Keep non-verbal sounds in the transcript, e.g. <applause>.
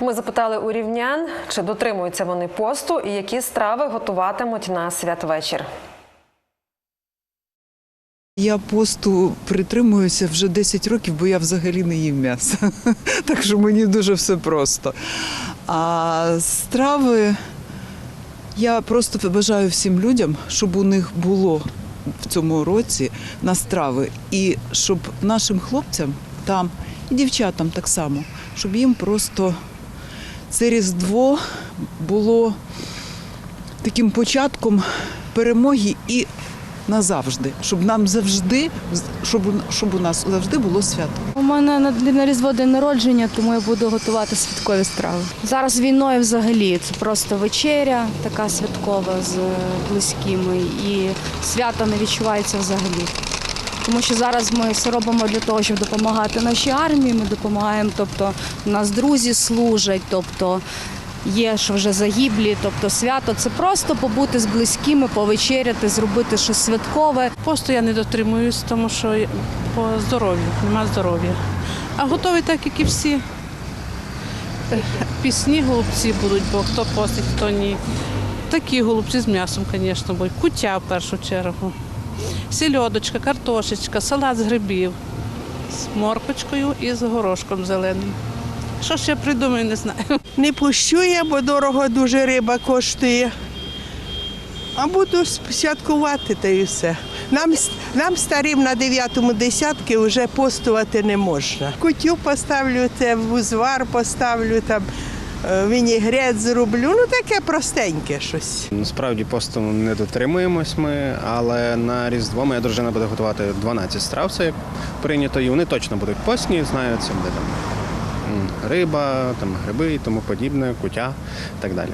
Ми запитали у рівнян, чи дотримуються вони посту і які страви готуватимуть на святвечір. Я посту притримуюся вже 10 років, бо я взагалі не їм м'ясо. <laughs> Так що мені дуже все просто. А страви я просто бажаю всім людям, щоб у них було в цьому році на страви, і щоб нашим хлопцям там і дівчатам так само, щоб їм просто це Різдво було таким початком перемоги і назавжди, щоб нам завжди, щоб, щоб у нас завжди було свято. У мене на, на Різдво день народження, тому я буду готувати святкові страви. Зараз війною взагалі це просто вечеря, така святкова з близькими, і свято не відчувається взагалі. Тому що зараз ми все робимо для того, щоб допомагати нашій армії. Ми допомагаємо, тобто у нас друзі служать, тобто є що вже загиблі. Тобто свято це просто побути з близькими, повечеряти, зробити щось святкове. Посту я не дотримуюсь, тому що по здоров'ю, нема здоров'я. А готові так, як і всі. Пісні голубці будуть, бо хто постить, хто ні. Такі голубці з м'ясом, звісно, будуть. Куття в першу чергу. Сільодочка, картошечка, салат з грибів з моркочкою і з горошком зеленим. Що ще придумаю, не знаю. Не пущу я, бо дорого дуже риба коштує. А буду святкувати та і все. Нам, нам старим на дев'ятому десятки вже постувати не можна. Кутю поставлю, це в узвар поставлю, там вінігрет зроблю. Ну таке простеньке щось. Насправді посту не дотримуємось ми, але на Різдво моя дружина буде готувати 12 страв, це як прийнято, і вони точно будуть постні, знаю, це буде там риба, там гриби і тому подібне, кутя і так далі.